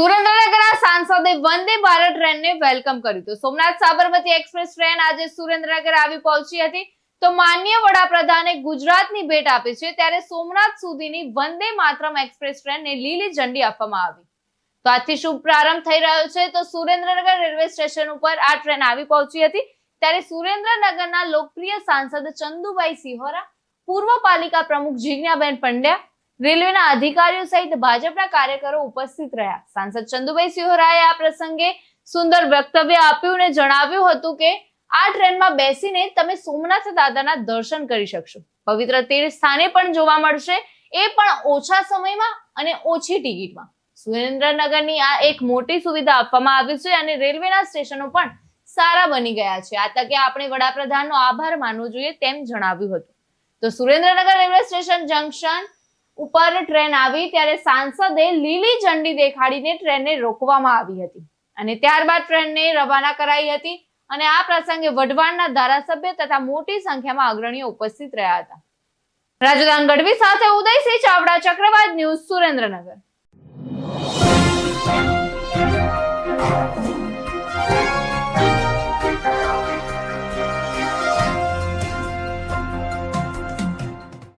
સુરેન્દ્રનગરના સાંસદે વંદે ભારત ટ્રેનને વેલકમ કર્યું. તો સોમનાથ સાબરમતી એક્સપ્રેસ ટ્રેન આજે સુરેન્દ્રનગર આવી પહોંચી હતી. તો માન્ય વડાપ્રધાને ગુજરાતની ભેટ આપી છે. ત્યારે સોમનાથ સુધીની વંદે માતરમ એક્સપ્રેસ ટ્રેનને લીલી ઝંડી આપવામાં આવી. તો આજથી શુભ પ્રારંભ થઈ રહ્યો છે. તો સુરેન્દ્રનગર રેલવે સ્ટેશન ઉપર આ ટ્રેન આવી પહોંચી હતી. ત્યારે સુરેન્દ્રનગરના લોકપ્રિય સાંસદ ચંદુભાઈ સિહોરા, પૂર્વ પાલિકા પ્રમુખ જીજ્ઞાબેન પંડ્યા રેલવેના અધિકારીઓ સહિત ભાજપના કાર્યકરો ઉપસ્થિત રહ્યા. સાંસદ ચંદુભાઈ સિહોરાએ આ પ્રસંગે સુંદર વક્તવ્ય આપ્યું અને જણાવ્યું હતું કે, આ ટ્રેનમાં બેસીને તમે સોમનાથ દાદાના દર્શન કરી શકશો. પવિત્ર તીર્થ સ્થાને પણ જોવા મળશે, એ પણ ઓછા સમયમાં અને ઓછી ટિકિટમાં. સુરેન્દ્રનગરની આ એક મોટી સુવિધા આપવામાં આવી છે અને રેલવેના સ્ટેશનો પણ સારા બની ગયા છે. આ તકે આપણે વડાપ્રધાનનો આભાર માનવો જોઈએ તેમ જણાવ્યું હતું. તો સુરેન્દ્રનગર રેલવે સ્ટેશન જંકશન ઉપર ટ્રેન આવી ત્યારે સાંસદે લીલી ઝંડી દેખાડીને ટ્રેનને રોકવામાં આવી હતી. અને ત્યારબાદ ટ્રેનને રવાના કરાઈ હતી અને આ પ્રસંગે વઢવાણના ધારાસભ્ય તથા મોટી સંખ્યામાં અગ્રણીઓ ઉપસ્થિત રહ્યા હતા. રાજદાન ગઢવી સાથે ઉદયસિંહ ચાવડા, ચક્રવાત ન્યૂઝ સુરેન્દ્રનગર.